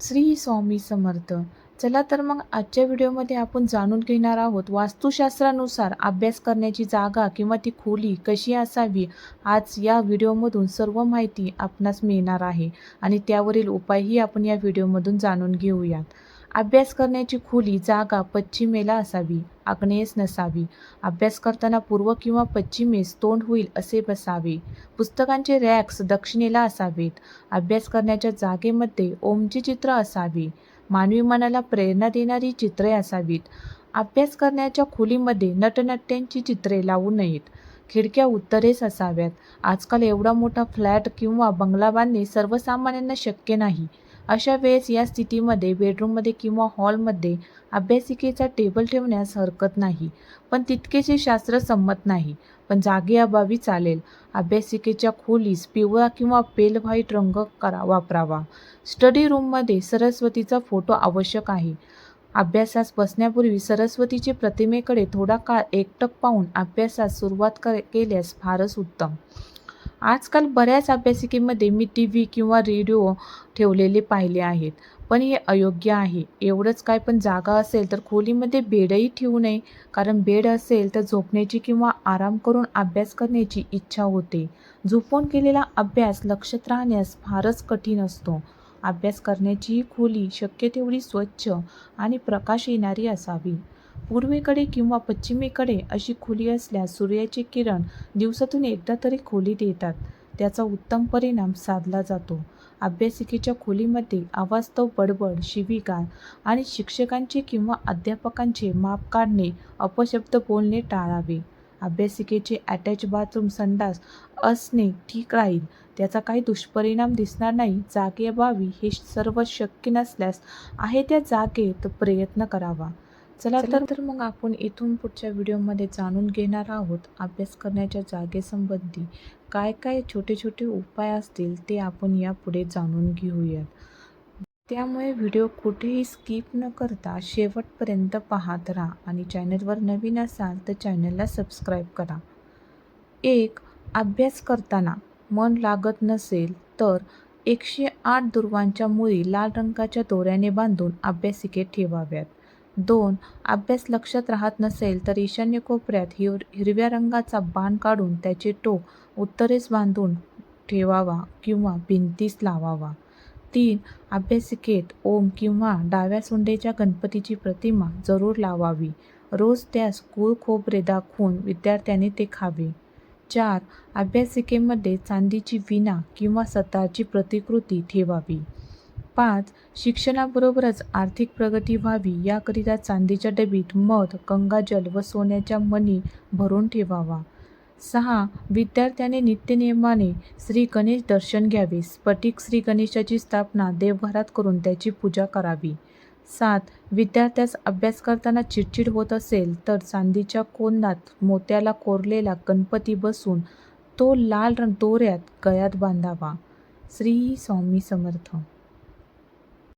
श्री स्वामी समर्थ. चला तर मग आजच्या व्हिडिओमध्ये आपण जाणून घेणार आहोत वास्तुशास्त्रानुसार अभ्यास करण्याची जागा किंवा ती खोली कशी असावी आज या व्हिडिओमधून सर्व माहिती आपणास मिळणार आहे. आणि त्यावरील उपायही आपण या व्हिडिओमधून जाणून घेऊयात. अभ्यास करण्याची खोली जागा पश्चिमेला असावी आग्नेयस नसावी. अभ्यास करताना पूर्व किंवा पश्चिमेस तोंड होईल असे बसावे. पुस्तकांचे रॅक्स दक्षिणेला असावेत. अभ्यास करण्याच्या जागेमध्ये ओमचे चित्र असावे. मानवी मनाला प्रेरणा देणारी चित्रे असावीत. अभ्यास करण्याच्या खोलीमध्ये नटनट्यांची चित्रे लावू नयेत. खिडक्या उत्तरेस असाव्यात. आजकाल एवढा मोठा फ्लॅट किंवा बंगला बांधणे सर्वसामान्यांना शक्य नाही. अशा वेळेस या स्थितीमध्ये बेडरूममध्ये किंवा हॉलमध्ये अभ्यासिकेचा टेबल ठेवण्यास हरकत नाही. पण तितकेसे शास्त्र संमत नाही. पण जागेअभावी चालेल. अभ्यासिकेच्या खोलीस पिवळा किंवा पेल व्हाईट रंग करा वापरावा. स्टडी रूममध्ये सरस्वतीचा फोटो आवश्यक आहे. अभ्यासास बसण्यापूर्वी सरस्वतीचे प्रतिमेकडे थोडा काळ एकटक पाहून अभ्यासास सुरुवात कर केल्यास फारच उत्तम. आजकाल बऱ्याच अभ्यासिकेमध्ये मी टी व्ही किंवा रेडिओ ठेवलेले पाहिले आहेत. पण हे अयोग्य आहे. एवढंच काय पण जागा असेल तर खोलीमध्ये बेडही ठेवू नये. कारण बेड असेल तर झोपण्याची किंवा आराम करून अभ्यास करण्याची इच्छा होते. झोपून केलेला अभ्यास लक्षात राहण्यास फारच कठीण असतो. अभ्यास करण्याची खोली शक्य तेवढी स्वच्छ आणि प्रकाश येणारी असावी. पूर्वेकडे किंवा पश्चिमेकडे अशी खोली असल्यास सूर्याचे किरण दिवसातून एकदा तरी खोलीत येतात. त्याचा उत्तम परिणाम साधला जातो. अभ्यासिकेच्या खोलीमध्ये अवास्तव बडबड शिवीगाळ आणि शिक्षकांचे किंवा अध्यापकांचे माप काढणे अपशब्द बोलणे टाळावे. अभ्यासिकेचे अटॅच बाथरूम संडास असणे ठीक राहील. त्याचा काही दुष्परिणाम दिसणार नाही. जागे व्हावी हे सर्व शक्य नसल्यास आहे त्या जागेत प्रयत्न करावा. चला तर तर मग आपण इथून पुढच्या व्हिडिओमध्ये जाणून घेणार आहोत अभ्यास करण्याच्या जागेसंबंधी काय काय छोटे छोटे उपाय असतील ते आपण यापुढे जाणून घेऊयात. त्यामुळे व्हिडिओ कुठेही स्किप न करता शेवटपर्यंत पाहत राहा आणि चॅनलवर नवीन असाल तर चॅनलला सबस्क्राईब करा. एक अभ्यास करताना मन लागत नसेल तर एकशे आठ दुर्वांच्या मुळी लाल रंगाच्या दोऱ्याने बांधून अभ्यासिकेत ठेवाव्यात. दोन अभ्यास लक्षात राहत नसेल तर ईशान्य कोपऱ्यात हिर हिरव्या रंगाचा बाण काढून त्याचे टोक उत्तरेस बांधून ठेवावा किंवा भिंतीस लावावा. तीन अभ्यासिकेत ओम किंवा डाव्या सोंडेच्या गणपतीची प्रतिमा जरूर लावावी. रोज त्यास गूळ खोबरे दाखवून विद्यार्थ्याने ते खावे. चार अभ्यासिकेमध्ये चांदीची विणा किंवा सतारची प्रतिकृती ठेवावी. पाच शिक्षणाबरोबरच आर्थिक प्रगती व्हावी याकरिता चांदीच्या डबीत मध गंगाजल व सोन्याच्या मणी भरून ठेवावा. सहा विद्यार्थ्याने नित्यनियमाने श्री गणेश दर्शन घ्यावे. स्फटिक श्री गणेशाची स्थापना देवघरात करून त्याची पूजा करावी. सात विद्यार्थ्यास अभ्यास करताना चिडचिड होत असेल तर चांदीच्या कोंदात मोत्याला कोरलेला गणपती बसून तो लाल रंग दोऱ्यात गळ्यात बांधावा. श्री स्वामी समर्थ.